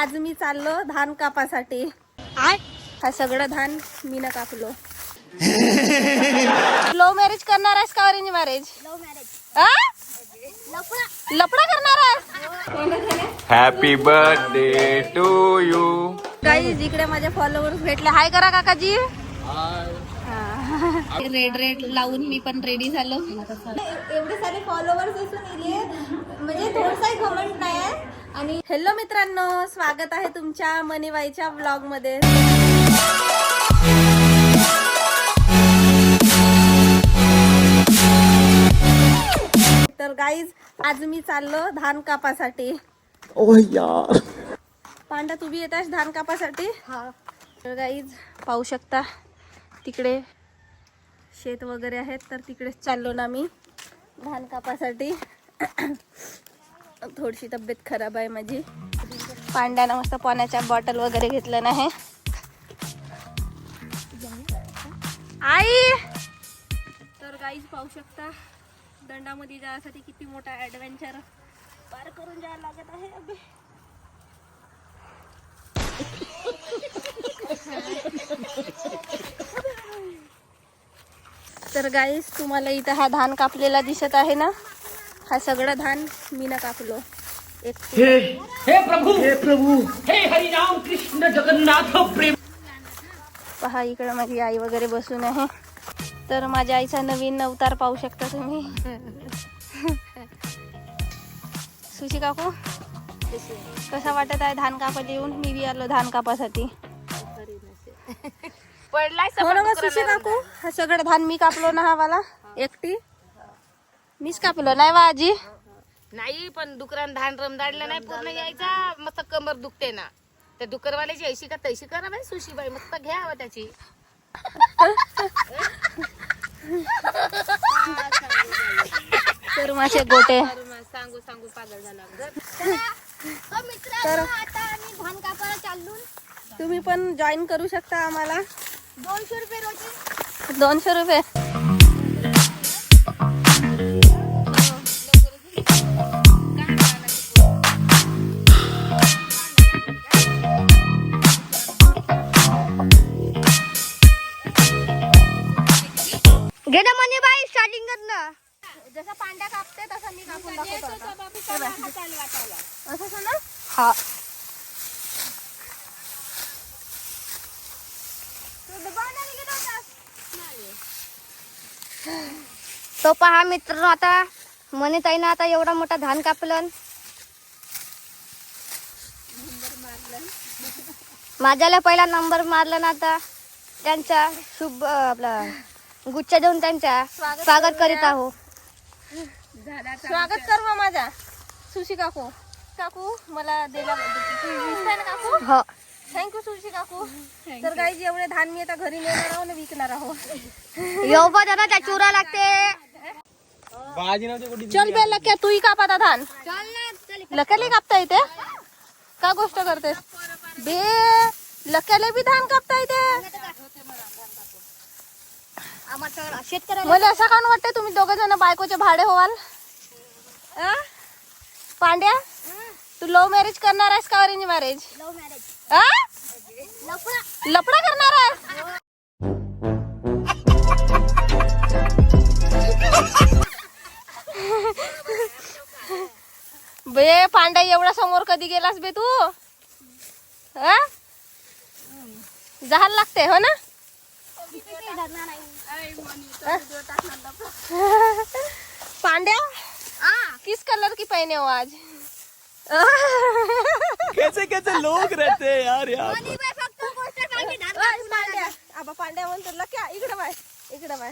आज मी चाललो धान कापासाठी. हा सगळं धान मी न कापलो. लव्ह मॅरेज करणार आहेस का ऑरेंज मॅरेज. लपडा करणार हॅपी बर्थडे टू यू काही जिकडे माझे फॉलोअर्स भेटले. हाय करा काकाजी. रेड रेड लावून मी पण रेडी झालो. एवढे सारे फॉलोअर्स असून इले म्हणजे थोडसाही कमेंट नाही आहे आणि हॅलो मित्रांनो स्वागत आहे तुमच्या मनीबाईच्या ब्लॉगमध्ये तर गाईज आज मी चाललो धान कापासाठी. ओ यार. पांडा तू बी येतास धान कापासाठी? तर गाईज पाहू शकता तिकडे शेत वगैरे आहेत तर तिकडेच चाललो ना मी धान कापासाठी. थोडीशी तब्येत खराब आहे माझी. पांड्यानं मस्त पाण्याच्या बॉटल वगैरे घेतलं नाही. आई! तर गाईज पाहू शकता दंडामध्ये जाण्यासाठी किती मोठा ॲडव्हेंचर पार करून जायला लागत आहे अभि तर गाईस तुम्हाला इथं हा धान कापलेला दिसत आहे ना? हा सगळं धान मी ना कापलो. एक हे प्रभु! हे प्रभु! हे हरिराम कृष्ण जगन्नाथ प्रेम पहा इकडं माझी आई वगैरे बसून आहे. तर माझ्या आईचा नवीन अवतार पाहू शकता तुम्ही. सुशी काकू कसा वाटत आहे धान कापायला येऊन? मी बी आलो धान कापासाठी. हो ना मग सुशी काकू हा सगळं धान मी कापलो ना हा वाला. एकटी? मीच कापलो नाही वा आजी? नाही पण डुकरान धान रमदाडलं नाही पूर्ण यायचा मस्त कंबर दुखते ना. त्या डुकरवाल्याची ऐशी का तैशी करा बाई सुशीबाई मस्त घ्यावं त्याची. तर माझे गोटे. सांगू सांगू पागल झाला तर तुम्ही पण जॉईन करू शकता आम्हाला. दोनशे रुपये रोजी. दोनशे रुपये. कापते तसा मी कापून दाखवतो आता. असं ना? हा. तो पहा मित्र आता म्हणे ताईनं आता एवढा मोठा धान कापलं माझ्याला पहिला नंबर मारला ना आता. त्यांचा शुभ आपला गुच्छ देऊन त्यांच्या स्वागत करीत आहो. स्वागत कर मग माझा. सुशी काकू. काकू मला दिल्याबद्दल काकू? हो. थँक्यू सुशी काकू. तर काही जेवढे धान मी आता घरी नेणार आहो ना विकणार आहो येऊ दादा त्या चुरा लागते. चल बे लक्या तूही काप आता धान. लक्याला कापता येते का गोष्ट करतेस? बे लक्याला बी धान कापता येते मला असं काऊन वाटतंय तुम्ही दोघं जण बायकोचे भाडे व्हाल? आ? पांड्या तू लव्ह मॅरेज करणार आहेस का ऑरेंज मॅरेज आ? लफडा. करणार आहेस? बे पांड्या एवढा समोर कधी गेलास बे तू? आ? जायला लागते हो ना? पांड्या किस कलर की पहने हो आज? कैसे कैसे लोग रहते हैं यार यार ओय, पांड्या आबा पांड्या म्हणतो लक्या इकडे बाय इकडे बाय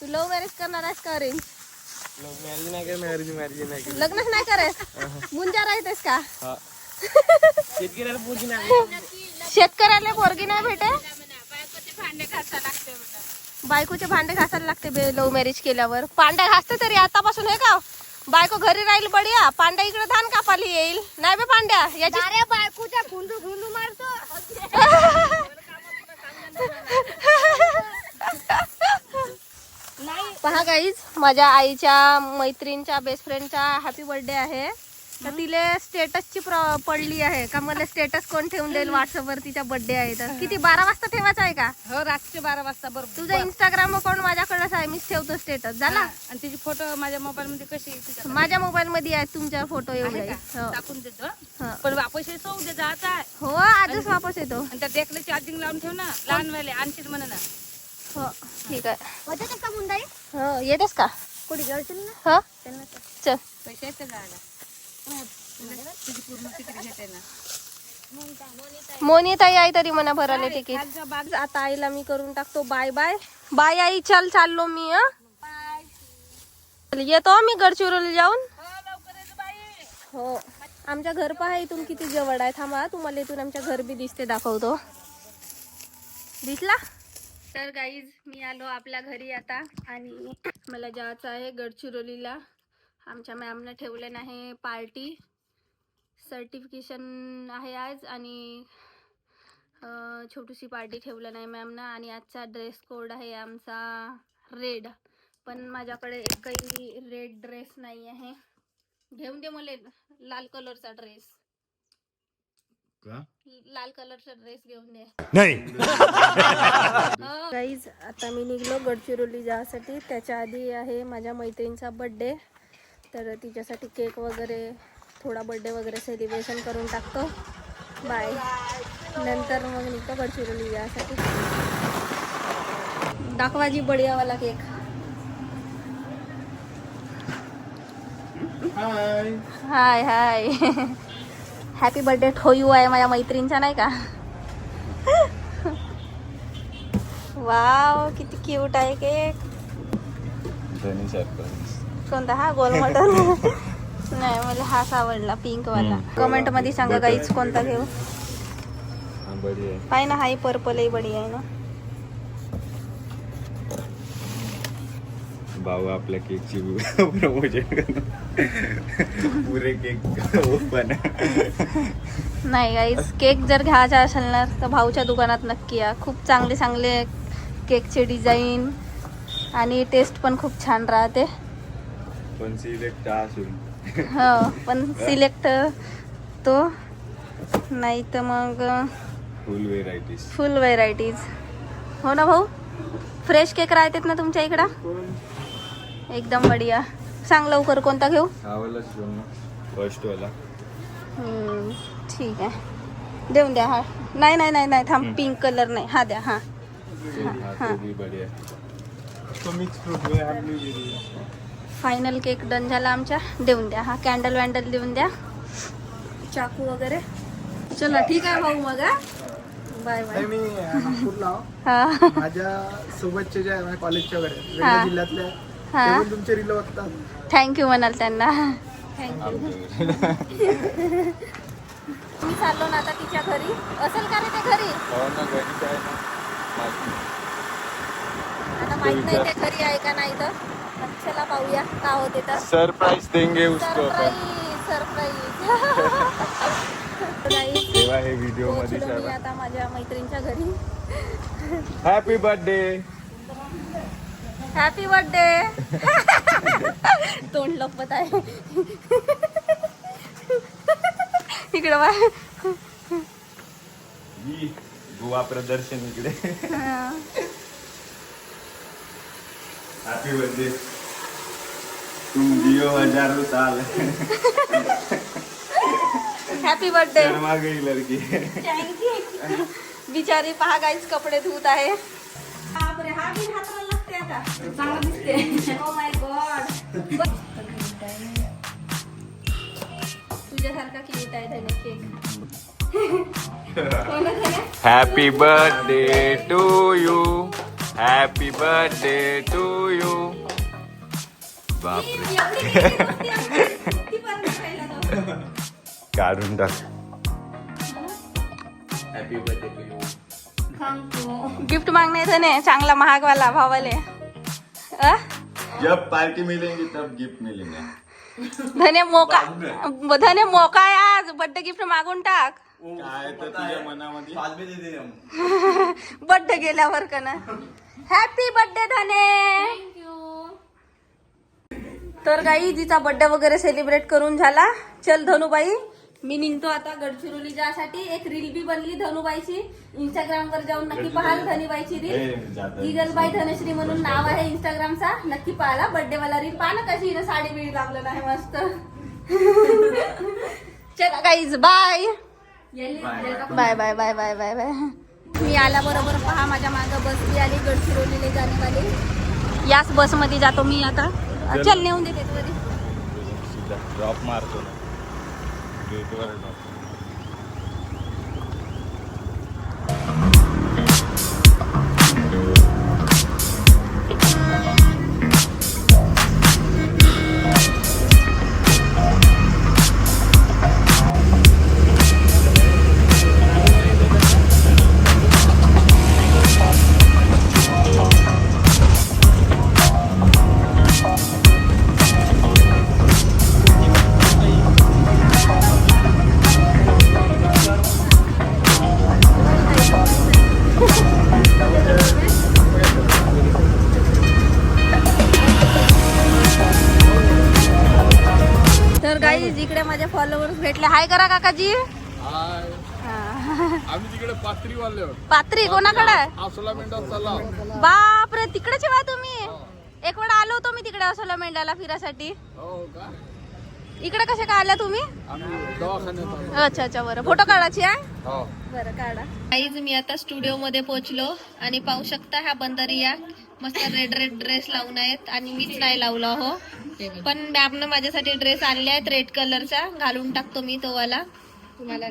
तू लव्ह मॅरेज करणार आहेस का अरेंज मॅरेज नाही काय मॅरेज मॅरेज नाही लग्नच नाही करायस मुंजा राहतेस का शेतकऱ्याला पोरगी नाही शेतकऱ्याला पोरगी नाही भेटे बायकोचे भांडे घासायला लागते बे लव्ह मॅरेज केल्यावर. पांड्या घासते तरी आतापासून हे का? बायको घरी राहील बढिया. पांड्या इकडे धान कापाली येईल. नाही बे पांड्या याची अरे बायकोच्या गुंडू गुंडू मारतो? पहा गाईज माझ्या आईच्या मैत्रीणच्या बेस्ट फ्रेंडचा हॅपी बर्थडे आहे. तर तिले स्टेटसची प्र- पडली आहे. का मला स्टेटस कोण ठेवून देईल? व्हॉट्सअपवर तिचा बर्थडे आहे. तर किती? बारा वाजता ठेवायचा आहे का? हो रातचे बारा वाजता बरोबर. तुझा इंस्टाग्राम अकाउंट माझ्याकडेच आहे? मीच ठेवतो स्टेटस झाला? आणि तिची फोटो माझ्या मोबाईल मध्ये कशी माझ्या मोबाईल मध्ये आहे तुमचा फोटो एवढे? हो. टाकून देतो हो. पण वापस येतो उद्या जायचं आहे. हो आजच वापस येतो. आणि त्या देखले चार्जिंग लावून ठेव ना. लहान वेळे आणशील म्हणा ना. हो ठीक आहे. होते का मुंदाई? हो येतेस का? कुठे गेलतील ना? हो. चल पैसे येते जायला? मोनिताई आई तरी म्हणा भराले तिकीट बाग आता आईला मी करून टाकतो. Bye bye. बाय आई चल चाललो मी हं? येतो मी गडचिरोली जाऊन. हो. आमच्या घर पहा इथून किती जवळ आहे. थांबा तुम्हाला इथून आमच्या घर बी दिसते दाखवतो. दिसला? तर गाईज मी आलो आपल्या घरी आता. आणि मला जायचं आहे गडचिरोलीला. आमच्या मॅमनं ठेवले नाही पार्टी. सर्टिफिकेशन आहे आज आणि अं, छोटीशी पार्टी ठेवलं नाही मॅमनं आणि आजचा ड्रेस कोड आहे आमचा रेड पण माझ्याकडे एकही रेड ड्रेस नाही आहे. घेऊन दे मला लाल कलरचा ड्रेस लाल कलरचा ड्रेस घेऊन दे. गाईज आता मी निघलो गडचिरोली जायसाठी. त्याच्या आधी आहे माझ्या मैत्रिणीचा बड्डे तर तिच्यासाठी केक वगैरे थोडा बड्डे वगैरे सेलिब्रेशन करून टाकतो. बाय नंतर मग निघतो गडचिरोली जायसाठी दाखवाजी बढियावाला cake. Hi hi happy birthday to you आहे माझ्या मैत्रिणीचा नाही का? वाव किती क्यूट आहे केक. कोणता? हा गोल मटन नाही मला हाच आवडला पिंक वाला. कमेंटमध्ये सांगा गाईच कोणता घेऊ? पाय ना हाही पर्पलही बडी आहे ना. भाऊ आपल्या केकची प्रमोशन पुरे केक ओपन नाही गाईज केक जर घ्यायचा असेल ना तर भाऊच्या दुकानात नक्की या. खूप चांगले चांगले केकचे डिझाईन आणि टेस्ट पण खूप छान राहते. पण सिलेक्ट असून हो पण सिलेक्ट तो नाही तर मग फुल व्हेरायटीज फुल व्हेरायटीज हो ना भाऊ? फ्रेश केक राहतात ना तुमच्या इकडं? एकदम बढिया. सांग लवकर कोणता घेऊ? फर्स्ट वाला हम्म, ठीक आहे. देऊन द्या हा. नाही नाही नाही नाही थांब पिंक कलर नाही. हा द्या हा. हा mix fruit final cake done झाला आमच्या. देऊन द्या. हा कॅन्डल वॅन्डल देऊन द्या. चाकू वगैरे. चला ठीक आहे भाऊ मग हा. Bye bye. मी नागपूरला आहो. हा. माझ्या सोबतचे जे आहे माझ्या कॉलेजच्या वगैरे हा. वेगळ्या जिल्ह्यातले हा. ते पण तुमचे रील बघतात. थँक्यू म्हणाल त्यांना. थँक्यू मी चाललो ना आता तिच्या घरी. असेल का रे ते घरी? आता माहीत नाही ते घरी आहे का नाही तर. चला पाहूया का होते तर. सरप्राइज देंगे उसको सरप्राईज सरप्राईज. तेव्हा हे व्हिडिओमध्ये पोहोचलो मी आता माझ्या मैत्रिणीच्या घरी. हॅपी बर्थडे हॅपी बर्थडे तोंड लपत आहे. इकडं बा गोवा प्रदर्शन इकडे. हॅपी बर्थडे तुम जियो हजारो साल हॅपी बर्थडे शर्मा गई लड़की। बिचारी पहा गाईच कपडे धुत आहे. हा चांगला दिसते ओ माय गॉड तुझ्यासारखा क्यूट आहे त्याने cake happy birthday to you happy birthday to you बापरे. काढून टाक. Happy birthday to you gift मागणे धने चांगला महागवाला भावाले. अ? जब पार्टी मिलेंगी तब गिफ्ट मिलेंगे. धने मोका धने मोका आहे आज बर्थडे गिफ्ट मागून टाक. काय तर तुझ्या मनामध्ये? बर्थडे गेल्यावर का ना? हॅपी बर्थडे धने. तर गाई जिचा बर्थडे वगैरे सेलिब्रेट करून झाला. चल धनुबाई. मी निघतो आता गडचिरोली जासाठी एक रील बी बनली धनुबाईची. इंस्टाग्राम वर जाऊन नक्की पाहाल धनुबाईची रील इगलबाई धनश्री म्हणून नाव आहे इंस्टाग्रामचा नक्की पाहाला बर्थडे वाला रील पाहा ना कशी हिनं साडी बिडी लागलं नाही मस्त. चला guys bye bye bye bye bye bye bye मी आल्याबरोबर पहा माझ्या मागं बस बी आली गडचिरोलीला जाणेवाली याच बसमध्ये जातो मी आता. चल. नेऊन देते तू आधी. ड्रॉप मारतो ना. गेटवर ड्रॉप तर जिकडे माझे फॉलोअर्स भेटले. हाय करा काकाजी. आम्ही तिकडे पात्री वाले पात्री कोणाकडे? चला. बापरे तिकडेच वा तुम्ही. एक वेळा आलो होतो मी तिकडे असोला मेंढ्याला फिरासाठी. हो का? इकडे कसे काय आल्या तुम्ही. अच्छा अच्छा बरं. फोटो काढायची आहे? हो. बरं काढा. काहीच मी आता स्टुडिओ मध्ये पोहोचलो आणि पाहू शकता ह्या बंदरिया मस्त रेड रेड ड्रेस लावून आहेत आणि मीच नाही लावला हो. पण मॅमनं माझ्यासाठी ड्रेस आणले आहेत रेड कलरचा घालून टाकतो मी तो वाला. तुम्हाला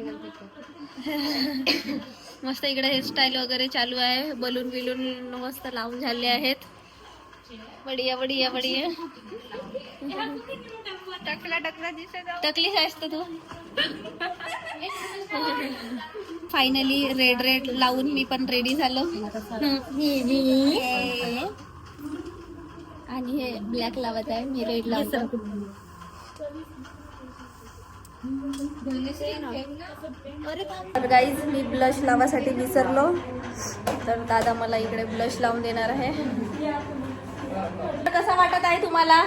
मस्त इकडे हेअरस्टाईल वगैरे चालू आहे. बलून बिलून मस्त लावून झाले आहेत. बढिया बढिया बढिया टकलीच आहेस तर तू. फायनली रेड रेड लावून मी पण रेडी झालो. आणि हे ब्लॅक लावत आहे मी रेड लावतो. तर गाईज मी ब्लश लावासाठी विसरलो. तर दादा मला इकडे ब्लश लावून देणार आहे. कसा वाटत आहे तुम्हाला?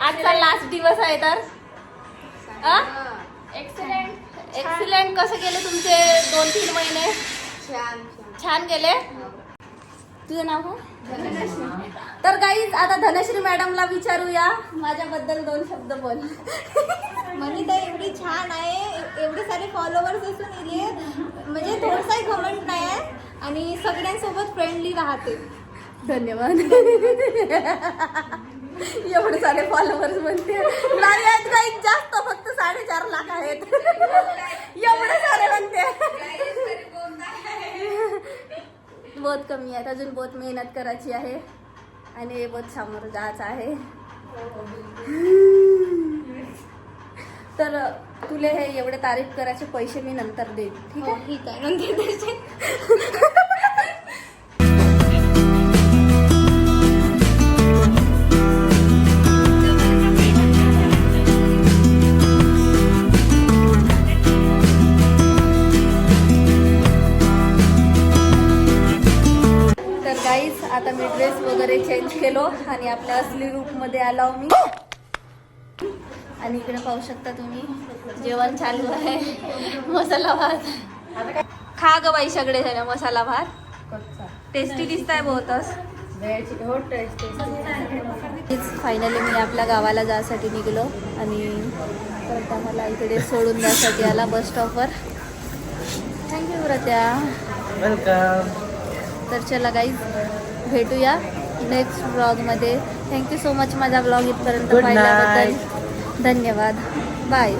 आजचा लास्ट दिवस आहे तर? एक्सलेंट एक्सलेंट कसं गेले तुमचे दोन तीन महिने? छान गेले? तुझं नाव काय? तर गाईज आता धनश्री मॅडमला विचारूया. माझ्याबद्दल दोन शब्द बोल. मनीता एवढी छान आहे. एवढे सारे फॉलोअर्स असून इले म्हणजे थोडसाही घमंड नाही आहे. आणि सगळ्यांसोबत फ्रेंडली राहते. धन्यवाद एवढे सारे फॉलोअर्स म्हणते नाही आहेत काही जास्त फक्त साडेचार लाख आहेत एवढे सारे म्हणते बहुत कमी आहेत अजून बहुत मेहनत करायची आहे आणि बहुत समोर जायचं आहे. तर तुले हे एवढे तारीफ करायचे पैसे मी नंतर देईन ठीक आहे? ठीक आहे. आणि आपल्या असली रूपमध्ये आलो मी. आणि इकडे पाहू शकता तुम्ही जेवण चालू आहे. मसाला भात. खा ग बाई सगळे जण मसाला भात. टेस्टी दिसत आहे बहुतच फायनली मी आपल्या गावाला जायसाठी निघलो आणि प्रत्या मला इकडे सोडून द्यासाठी आला बस स्टॉपवर थँक्यू प्रत्या तर चला गाईज भेटूया. नेक्स्ट ब्लॉगमध्ये. थँक्यू सो मच माझा ब्लॉग इथपर्यंत पाहिल्याबद्दल धन्यवाद. बाय